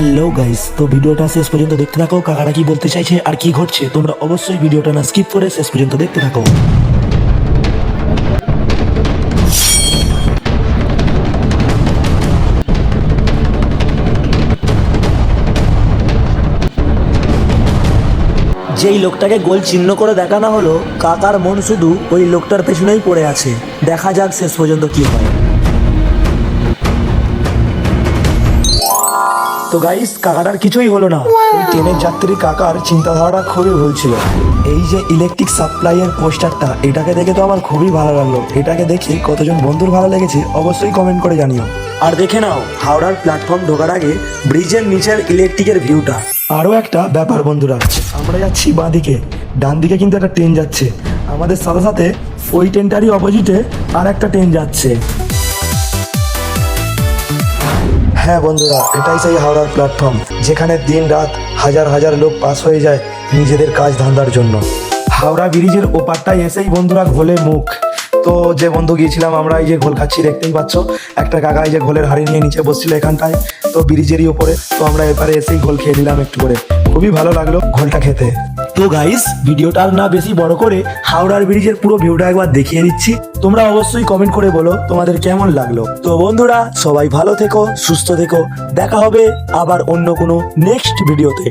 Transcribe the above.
Hello guys তো ভিডিওটা শেষ পর্যন্ত দেখতে থাকো। কাকারা কি বলতে চাইছে আর কি ঘটছে, তোমরা অবশ্যই ভিডিওটা না স্কিপ করে শেষ পর্যন্ত দেখতে থাকো। যেই লোকটাকে গোল চিহ্ন করে দেখানো হলো, কাকার মন শুধু ওই লোকটার পেছনেই পড়ে আছে। দেখা যাক শেষ পর্যন্ত কি হয়। তো গাইস কাকাটার কিছুই হলো না। ওই ট্রেনের যাত্রী কাকার চিন্তাধারাটা খুবই ভুল ছিল। এই যে ইলেকট্রিক সাপ্লাই সাপ্লাইয়ের পোস্টারটা এটাকে দেখে তো আমার খুবই ভালো লাগল। এটাকে দেখে কতজন বন্ধুর ভালো লেগেছে, অবশ্যই কমেন্ট করে জানিও। আর দেখে নাও, হাওড়ার প্ল্যাটফর্ম ঢোকার আগে ব্রিজের নিচের ইলেকট্রিকের ভিউটা আরও একটা ব্যাপার বন্ধুরা, আমরা যাচ্ছি বাঁদিকে। ডান দিকে কিন্তু একটা ট্রেন যাচ্ছে। আমাদের সাথে সাথে ওই ট্রেনটারই অপোজিটে আর একটা ট্রেন যাচ্ছে। হ্যাঁ বন্ধুরা, এটাই সেই হাওড়ার প্ল্যাটফর্ম যেখানে দিন রাত হাজার হাজার লোক পাস হয়ে যায় নিজেদের কাজ ধান্দার জন্য। হাওড়া ব্রিজের ওপারটায় এসেই বন্ধুরা ঘোলে মুখ। তো যে বন্ধু গিয়েছিলাম আমরা, এই যে ঘোল খাচ্ছি, দেখতেই পাচ্ছ, একটা কাকা এই যে ঘোলের হাড়ি নিয়ে নিচে বসছিল এখানটায়, তো ব্রিজেরই ওপরে, তো আমরা এবারে এসেই ঘোল খেয়ে নিলাম একটু করে। খুবই ভালো লাগল ঘোলটা খেতে। তো গাইস ভিডিওটা না বেশি বড় করে হাওড়ার ব্রিজের পুরো ভিউটা একবার দেখিয়ে দিচ্ছি। তোমরা অবশ্যই কমেন্ট করে বলো তোমাদের কেমন লাগল। তো বন্ধুরা, সবাই ভালো থেকো, সুস্থ থেকো। দেখা হবে আবার অন্য কোনো নেক্সট ভিডিওতে